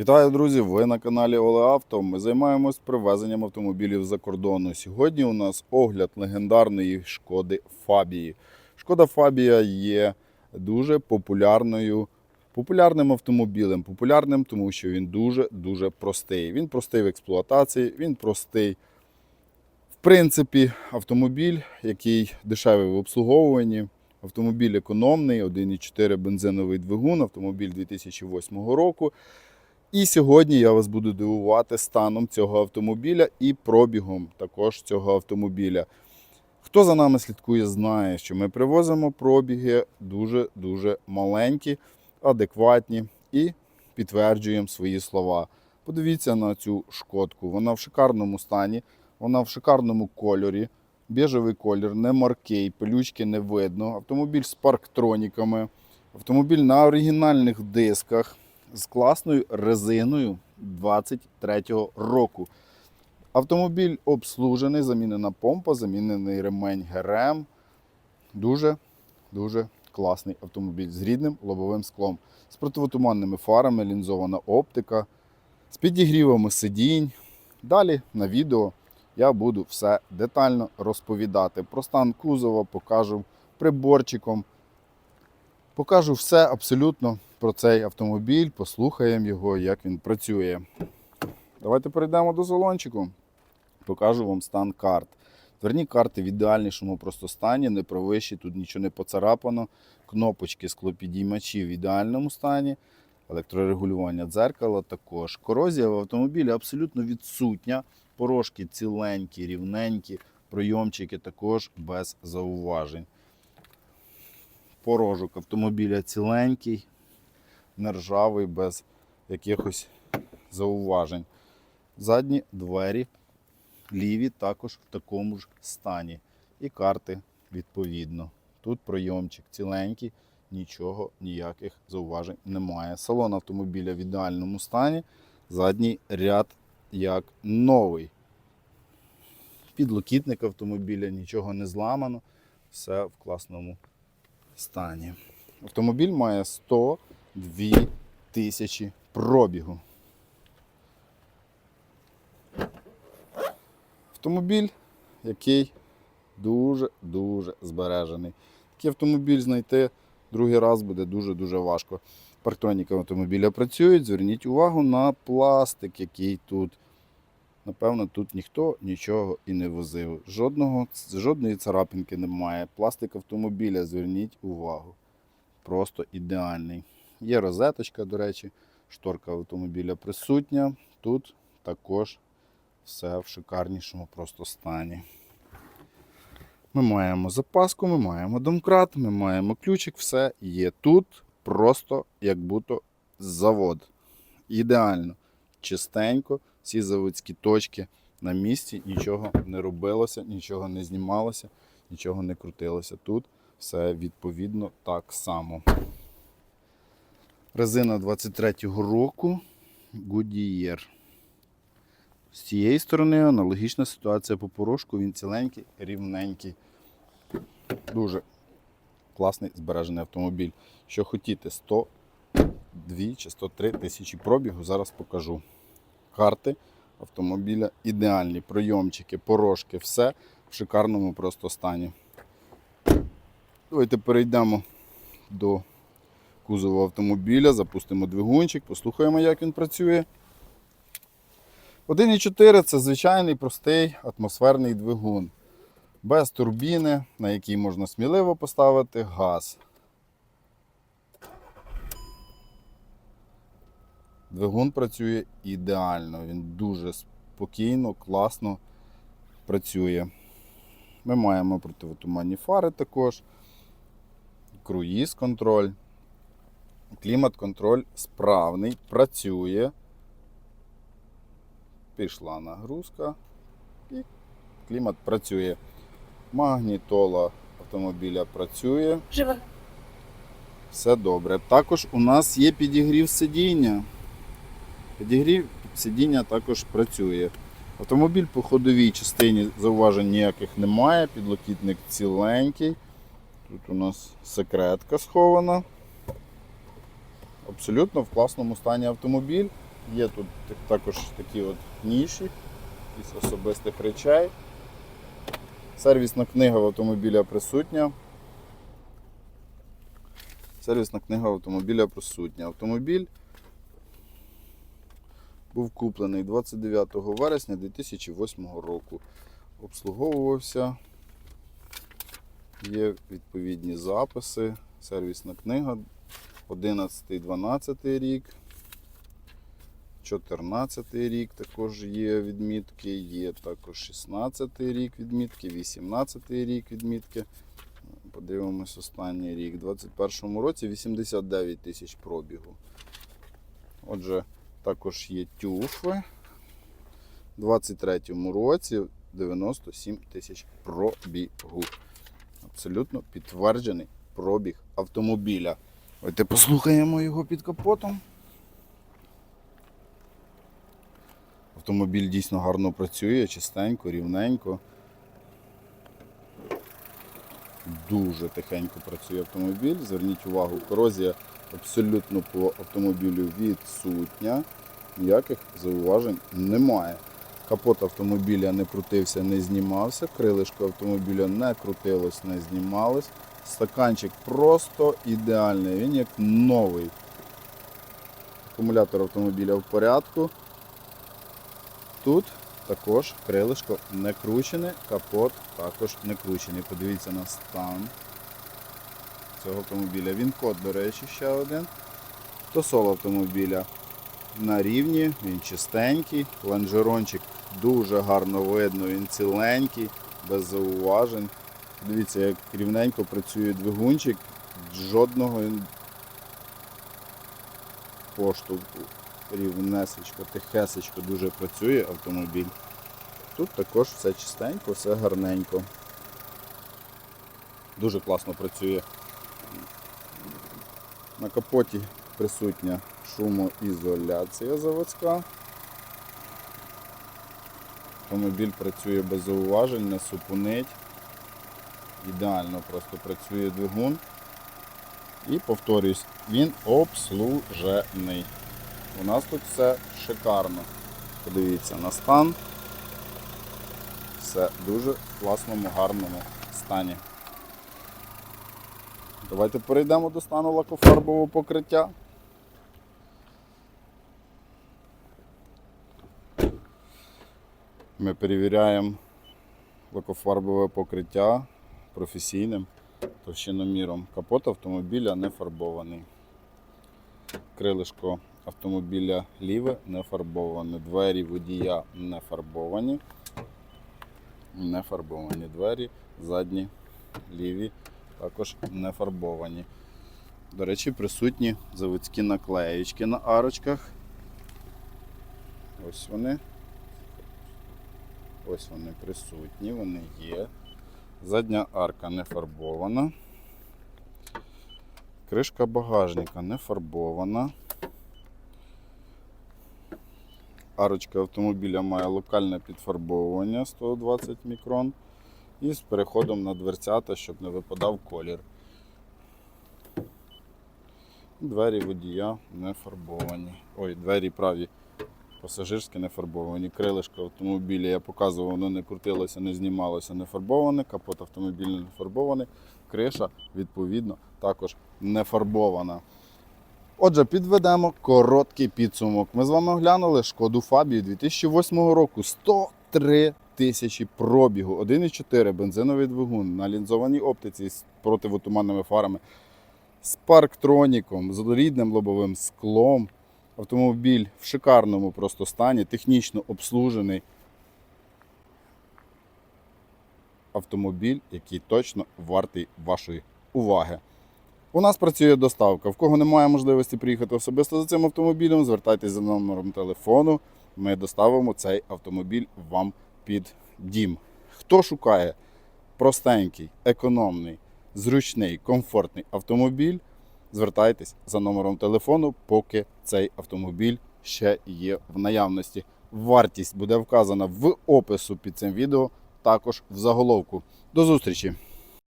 Вітаю, друзі! Ви на каналі Оле Авто. Ми займаємось привезенням автомобілів за кордону. Сьогодні у нас огляд легендарної шкоди Фабії. Шкода Фабія є дуже популярною. Популярним автомобілем. Популярним, тому що він дуже-дуже простий. Він простий в експлуатації, він простий. В принципі, автомобіль, який дешевий в обслуговуванні, автомобіль економний, 1,4 бензиновий двигун, автомобіль 2008 року. І сьогодні я вас буду дивувати станом цього автомобіля і пробігом також цього автомобіля. Хто за нами слідкує, знає, що ми привозимо пробіги дуже-дуже маленькі, адекватні і підтверджуємо свої слова. Подивіться на цю шкодку. Вона в шикарному стані, вона в шикарному кольорі. Біжевий колір, не маркий, пилючки не видно. Автомобіль з парктроніками, автомобіль на оригінальних дисках з класною резиною 23-го року. Автомобіль обслужений, замінена помпа, замінений ремень ГРМ. Дуже дуже класний автомобіль з рідним лобовим склом, з противотуманними фарами, лінзована оптика, з підігрівами сидінь. Далі на відео я буду все детально розповідати. Про стан кузова покажу приборчиком. Покажу все абсолютно про цей автомобіль, послухаємо його, як він працює. Давайте перейдемо до салончику. Покажу вам стан карт. Дверні карти в ідеальнішому просто стані, не провищі, тут нічого не поцарапано. Кнопочки склопідіймачі в ідеальному стані. Електрорегулювання дзеркала також. Корозія в автомобілі абсолютно відсутня. Порожки ціленькі, рівненькі, пройомчики також без зауважень. Порожок автомобіля ціленький, нержавий, без якихось зауважень. Задні двері ліві також в такому ж стані. І карти відповідно. Тут пройомчик ціленький, нічого, ніяких зауважень немає. Салон автомобіля в ідеальному стані. Задній ряд як новий. Підлокітник автомобіля, нічого не зламано, все в класному стані. Автомобіль має 102 тисячі пробігу. Автомобіль, який дуже-дуже збережений. Такий автомобіль знайти другий раз буде дуже-дуже важко. Парктроніки автомобіля працюють. Зверніть увагу на пластик, який тут. Напевно, тут ніхто нічого і не возив. Жодного, жодної царапинки немає. Пластик автомобіля, зверніть увагу. Просто ідеальний. Є розеточка, до речі, шторка автомобіля присутня. Тут також все в шикарнішому просто стані. Ми маємо запаску, ми маємо домкрат, ми маємо ключик, все є тут просто як будто завод. Ідеально, чистенько, всі заводські точки на місці, нічого не робилося, нічого не знімалося, нічого не крутилося. Тут все відповідно так само. Резина 23-го року Goodyear. З цієї сторони аналогічна ситуація по порошку, він ціленький, рівненький. Дуже класний збережений автомобіль. Що хотіте, 102 чи 103 тисячі пробігу, зараз покажу. Карти автомобіля ідеальні, пройомчики, порошки, все в шикарному просто стані. Давайте перейдемо до кузова автомобіля, запустимо двигунчик, послухаємо, як він працює. 1,4 це звичайний простий атмосферний двигун. Без турбіни, на якій можна сміливо поставити газ. Двигун працює ідеально, він дуже спокійно, класно працює. Ми маємо противотуманні фари також, круїз контроль, клімат контроль справний, працює. Пішла нагрузка і клімат працює. Магнітола автомобіля працює. Живе. Все добре. Також у нас є підігрів сидіння. Підігрів сидіння також працює. Автомобіль по ходовій частині зауважень ніяких немає. Підлокітник ціленький. Тут у нас секретка схована. Абсолютно в класному стані автомобіль. Є тут також такі от ніші із особистих речей. Сервісна книга в автомобіля присутня. Сервісна книга автомобіля присутня. Автомобіль був куплений 29 вересня 2008 року. Обслуговувався. Є відповідні записи. Сервісна книга 11-12 рік. 14 рік також є відмітки, є також 16 рік відмітки, 18 рік відмітки. Подивимось останній рік. У 2021 році 89 тисяч пробігу. Отже, також є тюфи. У 2023 році 97 тисяч пробігу. Абсолютно підтверджений пробіг автомобіля. Давайте послухаємо його під капотом. Автомобіль дійсно гарно працює, чистенько, рівненько. Дуже тихенько працює автомобіль. Зверніть увагу, корозія абсолютно по автомобілю відсутня. Ніяких зауважень немає. Капот автомобіля не крутився, не знімався, крилишко автомобіля не крутилось, не знімалось. Стаканчик просто ідеальний, він як новий. Акумулятор автомобіля в порядку. Тут також крилишко не кручене, капот також не кручений. Подивіться на стан цього автомобіля. Він код, до речі, ще один. Тосол автомобіля на рівні, він чистенький, лонжерончик дуже гарно видно, він ціленький, без зауважень. Дивіться, як рівненько працює двигунчик, жодного поштовху рівнесечко, тихесечко дуже працює автомобіль. Тут також все чистенько, все гарненько. Дуже класно працює. На капоті присутня шумоізоляція заводська. Автомобіль працює без зауважень, не супунить. Ідеально просто працює двигун. І повторюсь, він обслужений. У нас тут все шикарно. Подивіться на стан. Все дуже в класному, гарному стані. Давайте перейдемо до стану лакофарбового покриття. Ми перевіряємо лакофарбове покриття професійним товщиноміром. Капот автомобіля не фарбований. Крилишко автомобіля ліве не фарбоване. Двері водія не фарбовані. Не фарбовані двері, задні, ліві також не фарбовані. До речі, присутні заводські наклеєчки на арочках. Ось вони. Ось вони присутні, вони є. Задня арка не фарбована. Кришка багажника не фарбована. Арочка автомобіля має локальне підфарбовування 120 мікрон і з переходом на дверцята, щоб не випадав колір. Двері водія не фарбовані. Ой, двері праві пасажирські не фарбовані. Крилишко автомобіля я показував, воно не крутилося, не знімалося, не фарбоване. Капот автомобіля не фарбований. Криша, відповідно, також не фарбована. Отже, підведемо короткий підсумок. Ми з вами оглянули шкоду Фабію 2008 року. 103 тисячі пробігу, 1,4 бензиновий двигун на лінзованій оптиці з противотуманними фарами, з парктроніком, з рідним лобовим склом. Автомобіль в шикарному просто стані, технічно обслужений. Автомобіль, який точно вартий вашої уваги. У нас працює доставка. В кого немає можливості приїхати особисто за цим автомобілем, звертайтеся за номером телефону. Ми доставимо цей автомобіль вам під дім. Хто шукає простенький, економний, зручний, комфортний автомобіль, звертайтесь за номером телефону, поки цей автомобіль ще є в наявності. Вартість буде вказана в опису під цим відео, також в заголовку. До зустрічі!